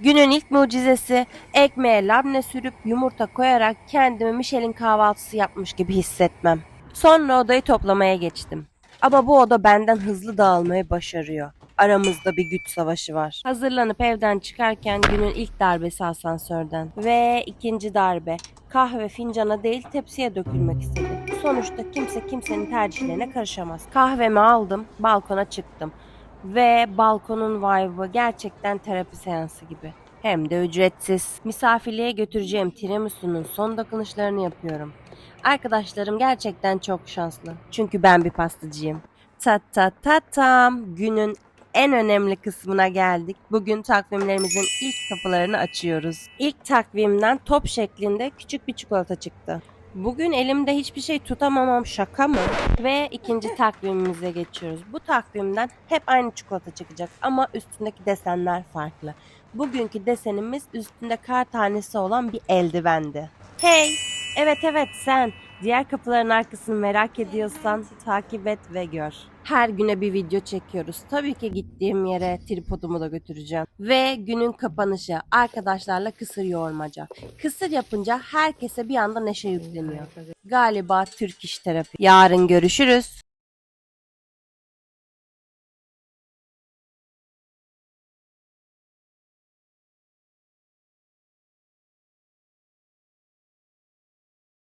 Günün ilk mucizesi ekmeğe labne sürüp yumurta koyarak kendimi Michelin kahvaltısı yapmış gibi hissetmem. Sonra odayı toplamaya geçtim. Ama bu oda benden hızlı dağılmayı başarıyor. Aramızda bir güç savaşı var. Hazırlanıp evden çıkarken günün ilk darbesi asansörden. Ve ikinci darbe. Kahve fincana değil tepsiye dökülmek istedi. Sonuçta kimse kimsenin tercihlerine karışamaz. Kahvemi aldım, balkona çıktım. Ve balkonun vibe'ı gerçekten terapi seansı gibi. Hem de ücretsiz. Misafirliğe götüreceğim tiramisu'nun son dokunuşlarını yapıyorum. Arkadaşlarım gerçekten çok şanslı. Çünkü ben bir pastacıyım. Ta ta ta tam günün en önemli kısmına geldik. Bugün takvimlerimizin ilk kapılarını açıyoruz. İlk takvimden top şeklinde küçük bir çikolata çıktı. Bugün elimde hiçbir şey tutamamam şaka mı? Ve ikinci takvimimize geçiyoruz. Bu takvimden hep aynı çikolata çıkacak ama üstündeki desenler farklı. Bugünkü desenimiz üstünde kar tanesi olan bir eldivendi. Hey! Evet evet sen. Diğer kapıların arkasını merak ediyorsan takip et ve gör. Her güne bir video çekiyoruz. Tabii ki gittiğim yere tripodumu da götüreceğim. Ve günün kapanışı arkadaşlarla kısır yoğurmaca. Kısır yapınca herkese bir anda neşe yükleniyor. Galiba Türk iş terapi. Yarın görüşürüz.